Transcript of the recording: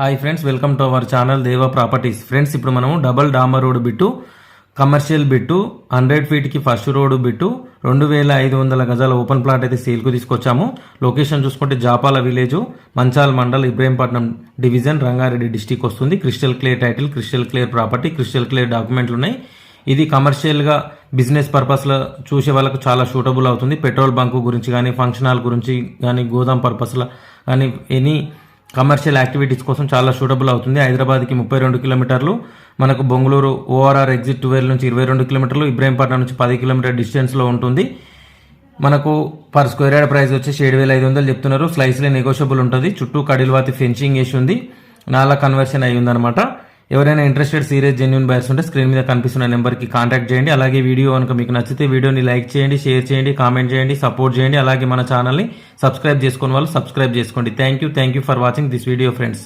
Hi friends welcome to our channel Deva properties friends ఇప్పుడు మనం double damar road bit commercial bit hundred ఫీట్కి first road bit రెండు వేల ఐదు వందల గజాల ఓపెన్ ప్లాట్ అయితే సేల్కు తీసుకొచ్చాము. లొకేషన్ చూసుకుంటే Japala village Manchal mandal Ibrahimpatnam division Rangareddy district వస్తుంది. Crystal clear title crystal clear property crystal clear డాక్యుమెంట్లు ఉన్నాయి. ఇది కమర్షియల్గా బిజినెస్ పర్పస్లో చూసే వాళ్ళకు చాలా సూటబుల్ అవుతుంది. పెట్రోల్ బంకు గురించి కానీ ఫంక్షన్ హాల్ గురించి కానీ గోదాం పర్పస్లో కానీ ఎనీ కమర్షియల్ యాక్టివిటీస్ కోసం చాలా సూటబుల్ అవుతుంది. హైదరాబాద్కి ముప్పై రెండు కిలోమీటర్లు మనకు బొంగళూరు ఓఆర్ఆర్ ఎగ్జిట్ ట్వెల్వ్ నుంచి ఇరవై రెండు కిలోమీటర్లు ఇబ్రాహీంపట్నం నుంచి పది కిలోమీటర్ డిస్టెన్స్లో ఉంటుంది. మనకు పర్ స్క్వేర్ యార్డ్ ప్రైస్ వచ్చేసి ఏడు వేల ఐదు వందలు చెప్తున్నారు. స్లైస్లే నెగోషియబుల్ ఉంటుంది. చుట్టూ కడిల్వాతి ఫెన్సింగ్ వేసి ఉంది. నాలా కన్వర్షన్ అయి ఉందన్నమాట ఎవరైనా ఇంట్రెస్టెడ్ సీరియస్ జెన్యున్ బయర్స్ ఉంటే స్క్రీన్ మీద కనిపిస్తున్న నెంబర్కి కాంటాక్ట్ చేయండి. అలాగే వీడియో కనుక మీకు నచ్చితే వీడియోని లైక్ చేయండి షేర్ చేయండి కామెంట్ చేయండి సపోర్ట్ చేయండి. అలాగే మన ఛానల్ని సబ్స్క్రైబ్ చేసుకున్న వాళ్ళు సబ్స్క్రైబ్ చేసుకోండి. Thank you thank you for watching this video friends